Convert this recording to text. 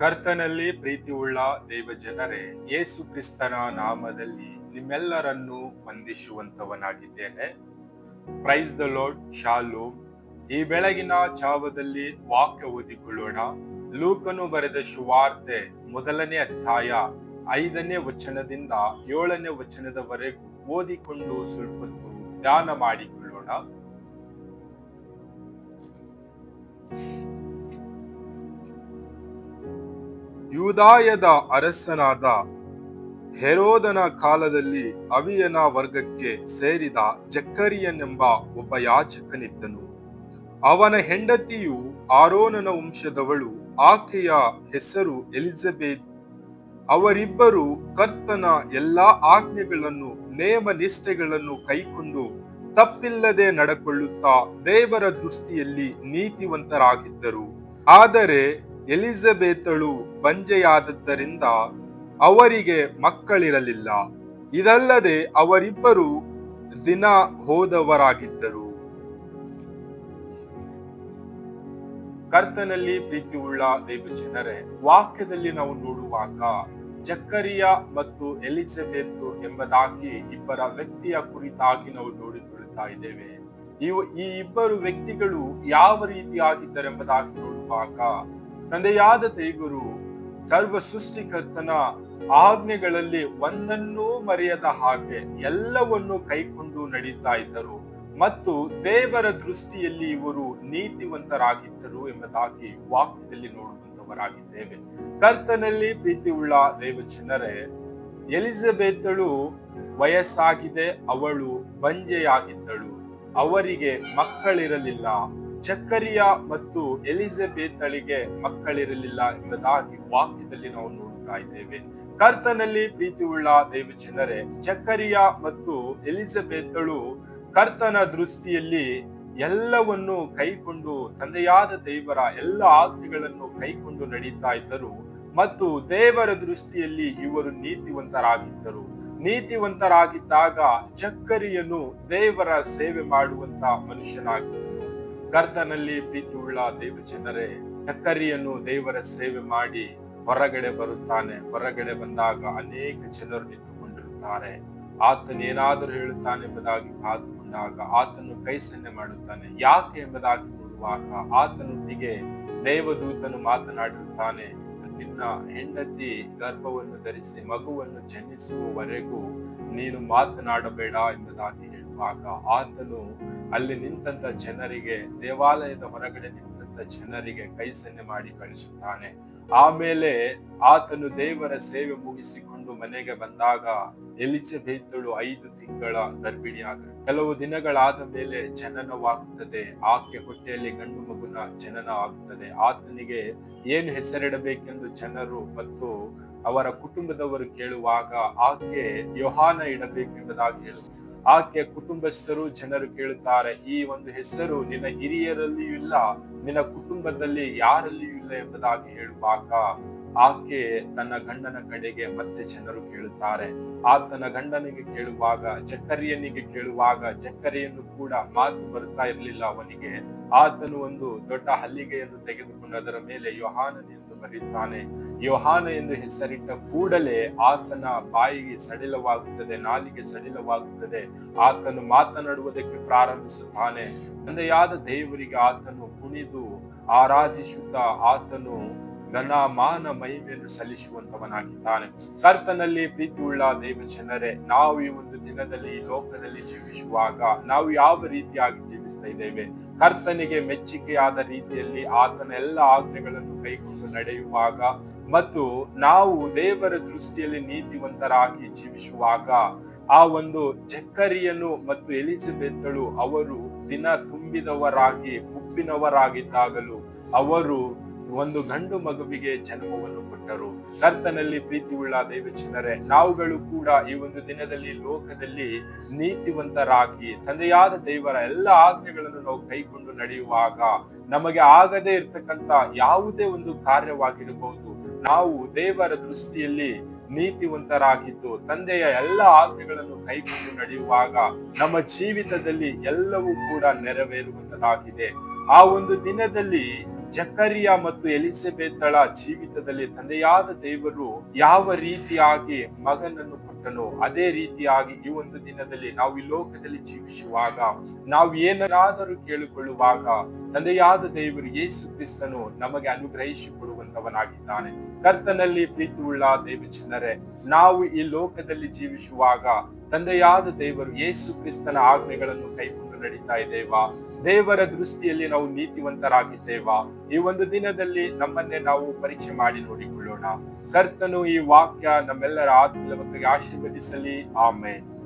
ಕರ್ತನಲ್ಲಿ ಪ್ರೀತಿಯುಳ್ಳ ದೇವ ಜನರೇ ಯೇಸು ಕ್ರಿಸ್ತನ ನಾಮದಲ್ಲಿ ನಿಮ್ಮೆಲ್ಲರನ್ನು ವಂದಿಸುವಂತವನಾಗಿದ್ದೇನೆ ಪ್ರೈಸ್ ದ ಲೋಡ್ ಶಾಲು ಈ ಬೆಳಗಿನ ಜಾವದಲ್ಲಿ ವಾಕ್ಯ ಓದಿಕೊಳ್ಳೋಣ. ಲೂಕನು ಬರೆದ ಶುವಾರ್ತೆ ಮೊದಲನೇ ಅಧ್ಯಾಯ ಐದನೇ ವಚನದಿಂದ ಏಳನೇ ವಚನದವರೆಗೂ ಓದಿಕೊಂಡು ಸ್ವಲ್ಪತ್ತು ಧ್ಯಾನ ಮಾಡಿಕೊಳ್ಳೋಣ. ಯೂದಾಯದ ಅರಸನಾದ ಹೆರೋದನ ಕಾಲದಲ್ಲಿ ಅವಿಯನ ವರ್ಗಕ್ಕೆ ಸೇರಿದ ಜಕ್ಕರಿಯನೆಂಬ ಒಬ್ಬ ಯಾಚಕನಿದ್ದನು ಅವನ ಹೆಂಡತಿಯು ಆರೋನನ ವಂಶದವಳು, ಆಕೆಯ ಹೆಸರು ಎಲಿಜಬೆತ್. ಅವರಿಬ್ಬರು ಕರ್ತನ ಎಲ್ಲಾ ಆಜ್ಞೆಗಳನ್ನು ನೇಮ ನಿಷ್ಠೆಗಳನ್ನು ಕೈಕೊಂಡು ತಪ್ಪಿಲ್ಲದೆ ನಡಕೊಳ್ಳುತ್ತಾ ದೇವರ ದೃಷ್ಟಿಯಲ್ಲಿ ನೀತಿವಂತರಾಗಿದ್ದರು. ಆದರೆ ಎಲಿಜಬೆತಳು ಬಂಜೆಯಾದದ್ದರಿಂದ ಅವರಿಗೆ ಮಕ್ಕಳಿರಲಿಲ್ಲ. ಇದಲ್ಲದೆ ಅವರಿಬ್ಬರು ದಿನ ಹೋದವರಾಗಿದ್ದರು. ಕರ್ತನಲ್ಲಿ ಪ್ರೀತಿ ಉಳ್ಳ ದೇವ ಜನರೇ, ವಾಕ್ಯದಲ್ಲಿ ನಾವು ನೋಡುವಾಗ ಜಕ್ಕರಿಯ ಮತ್ತು ಎಲಿಜಬೆತ್ ಎಂಬುದಾಗಿ ಇಬ್ಬರ ವ್ಯಕ್ತಿಯ ಕುರಿತಾಗಿ ನಾವು ನೋಡಿಕೊಳ್ಳುತ್ತಾ ಇದ್ದೇವೆ. ಈ ಇಬ್ಬರು ವ್ಯಕ್ತಿಗಳು ಯಾವ ರೀತಿಯಾಗಿದ್ದಾರೆ ಎಂಬುದಾಗಿ ನೋಡುವಾಗ ತಂದೆಯಾದ ದೇವರು ಸರ್ವ ಸೃಷ್ಟಿಕರ್ತನ ಆಜ್ಞೆಗಳಲ್ಲಿ ಒಂದನ್ನೂ ಮರೆಯದ ಹಾಗೆ ಎಲ್ಲವನ್ನು ಕೈಕೊಂಡು ನಡೀತಾ ಇದ್ದರು. ಮತ್ತು ದೇವರ ದೃಷ್ಟಿಯಲ್ಲಿ ಇವರು ನೀತಿವಂತರಾಗಿದ್ದರು ಎಂಬುದಾಗಿ ವಾಕ್ಯದಲ್ಲಿ ನೋಡುವಂತವರಾಗಿದ್ದೇವೆ. ಕರ್ತನಲ್ಲಿ ಪ್ರೀತಿ ಉಳ್ಳ ದೇವ ಜನರೇ ಎಲಿಜಬೆತ್ತಳು ವಯಸ್ಸಾಗಿದೆ, ಅವಳು ಬಂಜೆಯಾಗಿದ್ದಳು. ಅವರಿಗೆ ಮಕ್ಕಳಿರಲಿಲ್ಲ. ಚಕ್ಕರಿಯ ಮತ್ತು ಎಲಿಜಬೆತ್ಳಿಗೆ ಮಕ್ಕಳಿರಲಿಲ್ಲ ಎಂಬುದಾಗಿ ವಾಕ್ಯದಲ್ಲಿ ನಾವು ನೋಡ್ತಾ ಇದ್ದೇವೆ. ಕರ್ತನಲ್ಲಿ ಪ್ರೀತಿಯುಳ್ಳ ದೇವ ಜನರೇ ಚಕ್ಕರಿಯ ಮತ್ತು ಎಲಿಜಬೆತ್ತಳು ಕರ್ತನ ದೃಷ್ಟಿಯಲ್ಲಿ ಎಲ್ಲವನ್ನು ಕೈಕೊಂಡು, ತಂದೆಯಾದ ದೇವರ ಎಲ್ಲ ಆಜ್ಞೆಗಳನ್ನು ಕೈಕೊಂಡು ನಡೀತಾ ಇದ್ದರು ಮತ್ತು ದೇವರ ದೃಷ್ಟಿಯಲ್ಲಿ ಇವರು ನೀತಿವಂತರಾಗಿದ್ದರು. ನೀತಿವಂತರಾಗಿದ್ದಾಗ ಚಕ್ಕರಿಯನ್ನು ದೇವರ ಸೇವೆ ಮಾಡುವಂತ ಮನುಷ್ಯನಾಗಿದ್ದನು ಕರ್ತನಲ್ಲಿ ಪ್ರೀತಿ ಉಳ್ಳ ದೇವ ಜನರೇ ಚಕ್ಕರಿಯನ್ನು ದೇವರ ಸೇವೆ ಮಾಡಿ ಹೊರಗಡೆ ಬರುತ್ತಾನೆ. ಹೊರಗಡೆ ಬಂದಾಗ ಅನೇಕ ಜನರು ನಿಂತುಕೊಂಡಿರುತ್ತಾರೆ. ಆತನೇನಾದರೂ ಹೇಳುತ್ತಾನೆ ಎಂಬುದಾಗಿ ಕಾದುಕೊಂಡಾಗ ಆತನು ಕೈ ಸನ್ನೆ ಮಾಡುತ್ತಾನೆ. ಯಾಕೆ ಎಂಬುದಾಗಿ ನೋಡುವಾಗ ಆತನೊಟ್ಟಿಗೆ ದೇವದೂತನು ಮಾತನಾಡಿರುತ್ತಾನೆ. ನಿನ್ನ ಹೆಂಡತಿ ಗರ್ಭವನ್ನು ಧರಿಸಿ ಮಗುವನ್ನು ಜನಿಸುವವರೆಗೂ ನೀನು ಮಾತನಾಡಬೇಡ ಎಂಬುದಾಗಿ ಹೇಳುವಾಗ ಆತನು ಅಲ್ಲಿ ನಿಂತಂತ ಜನರಿಗೆ ದೇವಾಲಯದ ಹೊರಗಡೆ ನಿಂತಂತ ಜನರಿಗೆ ಕೈ ಸನ್ನೆ ಮಾಡಿ ಕಳಿಸುತ್ತಾನೆ. ಆಮೇಲೆ ಆತನು ದೇವರ ಸೇವೆ ಮುಗಿಸಿಕೊಂಡು ಮನೆಗೆ ಬಂದಾಗ ಎಲಿಜಬೆತ್ತಳು ಐದು ತಿಂಗಳ ಗರ್ಭಿಣಿಯಾಗ ಕೆಲವು ದಿನಗಳಾದ ಮೇಲೆ ಜನನವಾಗುತ್ತದೆ. ಆಕೆ ಹೊಟ್ಟೆಯಲ್ಲಿ ಗಂಡು ಮಗುನ ಜನನ ಆಗುತ್ತದೆ. ಆತನಿಗೆ ಏನು ಹೆಸರಿಡಬೇಕೆಂದು ಜನರು ಮತ್ತು ಅವರ ಕುಟುಂಬದವರು ಕೇಳುವಾಗ ಆಕೆ ಯೋಹಾನ ಇಡಬೇಕೆಂಬುದಾಗಿ ಹೇಳು. ಆಕೆಯ ಕುಟುಂಬಸ್ಥರು ಜನರು ಕೇಳುತ್ತಾರೆ, ಈ ಒಂದು ಹೆಸರು ನಿನ್ನ ಹಿರಿಯರಲ್ಲಿಯೂ ಇಲ್ಲ, ನಿನ್ನ ಕುಟುಂಬದಲ್ಲಿ ಯಾರಲ್ಲಿಯೂ ಇಲ್ಲ ಎಂಬುದಾಗಿ ಹೇಳುವಾಗ ಆಕೆ ತನ್ನ ಗಂಡನ ಕಡೆಗೆ ಮತ್ತೆ ಜನರು ಕೇಳುತ್ತಾರೆ. ಆತನ ಗಂಡನಿಗೆ ಕೇಳುವಾಗ ಚಕ್ಕರಿಯನಿಗೆ ಕೇಳುವಾಗ ಚಕ್ಕರಿಯನ್ನು ಕೂಡ ಮಾತು ಬರ್ತಾ ಇರಲಿಲ್ಲ ಅವನಿಗೆ. ಆತನು ಒಂದು ದೊಡ್ಡ ಹಲ್ಲಿಗೆಯನ್ನು ತೆಗೆದುಕೊಂಡು ಅದರ ಮೇಲೆ ಯೋಹಾನನೆಂದು ಬರೆಯುತ್ತಾನೆ. ಯೋಹಾನ ಎಂದು ಹೆಸರಿಟ್ಟ ಕೂಡಲೇ ಆತನ ಬಾಯಿಗೆ ಸಡಿಲವಾಗುತ್ತದೆ, ನಾಲಿಗೆ ಸಡಿಲವಾಗುತ್ತದೆ. ಆತನು ಮಾತನಾಡುವುದಕ್ಕೆ ಪ್ರಾರಂಭಿಸುತ್ತಾನೆ. ತಂದೆಯಾದ ದೇವರಿಗೆ ಆತನು ಕುಣಿದು ಆರಾಧಿಸುತ್ತಾ ಆತನು ಘನ ಮಾನ ಮಹಿಮೆಯನ್ನು ಸಲ್ಲಿಸುವಂತವನಾಗಿದ್ದಾನೆ. ಕರ್ತನಲ್ಲಿ ಪ್ರೀತಿ ಉಳ್ಳ ದೇವ ಜನರೇ ನಾವು ಈ ಒಂದು ದಿನದಲ್ಲಿ ಲೋಕದಲ್ಲಿ ಜೀವಿಸುವಾಗ ನಾವು ಯಾವ ರೀತಿಯಾಗಿ ಜೀವಿಸ್ತಾ ಇದ್ದೇವೆ? ಕರ್ತನಿಗೆ ಮೆಚ್ಚುಗೆಯಾದ ರೀತಿಯಲ್ಲಿ ಆತನ ಎಲ್ಲ ಆಜ್ಞೆಗಳನ್ನು ಕೈಗೊಂಡು ನಡೆಯುವಾಗ ಮತ್ತು ನಾವು ದೇವರ ದೃಷ್ಟಿಯಲ್ಲಿ ನೀತಿವಂತರಾಗಿ ಜೀವಿಸುವಾಗ ಆ ಒಂದು ಜಕ್ಕರಿಯನು ಮತ್ತು ಎಲಿಜಬೆತ್ತಳು ಅವರು ದಿನ ತುಂಬಿದವರಾಗಿ, ಉಪ್ಪಿನವರಾಗಿದ್ದಾಗಲೂ ಅವರು ಒಂದು ಗಂಡು ಮಗುವಿಗೆ ಜನ್ಮವನ್ನು ಕೊಟ್ಟರು. ಕರ್ತನಲ್ಲಿ ಪ್ರೀತಿ ಉಳ್ಳ ನಾವುಗಳು ಕೂಡ ಈ ಒಂದು ದಿನದಲ್ಲಿ ಲೋಕದಲ್ಲಿ ನೀತಿವಂತರಾಗಿ ತಂದೆಯಾದ ದೇವರ ಎಲ್ಲ ಆಜ್ಞೆಗಳನ್ನು ನಾವು ಕೈಕೊಂಡು ನಡೆಯುವಾಗ ನಮಗೆ ಆಗದೇ ಇರ್ತಕ್ಕಂತ ಯಾವುದೇ ಒಂದು ಕಾರ್ಯವಾಗಿರಬಹುದು. ನಾವು ದೇವರ ದೃಷ್ಟಿಯಲ್ಲಿ ನೀತಿವಂತರಾಗಿದ್ದು, ತಂದೆಯ ಎಲ್ಲ ಆಜ್ಞೆಗಳನ್ನು ಕೈಗೊಂಡು ನಡೆಯುವಾಗ ನಮ್ಮ ಜೀವಿತದಲ್ಲಿ ಎಲ್ಲವೂ ಕೂಡ ನೆರವೇರುವಂತದಾಗಿದೆ. ಆ ಒಂದು ದಿನದಲ್ಲಿ ಜಕರಿಯ ಮತ್ತು ಎಲಿಸಬೆತ್ತಳ ಜೀವಿತದಲ್ಲಿ ತಂದೆಯಾದ ದೇವರು ಯಾವ ರೀತಿಯಾಗಿ ಮಗನನ್ನು ಕೊಟ್ಟನೋ ಅದೇ ರೀತಿಯಾಗಿ ಈ ಒಂದು ದಿನದಲ್ಲಿ ನಾವು ಈ ಲೋಕದಲ್ಲಿ ಜೀವಿಸುವಾಗ, ನಾವು ಏನಾದರೂ ಕೇಳಿಕೊಳ್ಳುವಾಗ ತಂದೆಯಾದ ದೇವರು ಯೇಸು ಕ್ರಿಸ್ತನು ನಮಗೆ ಅನುಗ್ರಹಿಸಿಕೊಡುವಂತವನಾಗಿದ್ದಾನೆ ಕರ್ತನಲ್ಲಿ ಪ್ರೀತಿ ಉಳ್ಳ ದೇವ ಜನರೇ ನಾವು ಈ ಲೋಕದಲ್ಲಿ ಜೀವಿಸುವಾಗ ತಂದೆಯಾದ ದೇವರು ಯೇಸು ಕ್ರಿಸ್ತನ ಆಜ್ಞೆಗಳನ್ನು ಕೈಗೊಂಡು ನಡೀತಾ ಇದ್ದೇವಾ? ದೇವರ ದೃಷ್ಟಿಯಲ್ಲಿ ನಾವು ನೀತಿವಂತರಾಗಿದ್ದೇವಾ? ಈ ಒಂದು ದಿನದಲ್ಲಿ ನಮ್ಮನ್ನೇ ನಾವು ಪರೀಕ್ಷೆ ಮಾಡಿ ನೋಡಿಕೊಳ್ಳೋಣ. ಕರ್ತನು ಈ ವಾಕ್ಯ ನಮ್ಮೆಲ್ಲರ ಆತ್ಮೀಯ ಆಶೀರ್ವದಿಸಲಿ. ಆಮೇಲೆ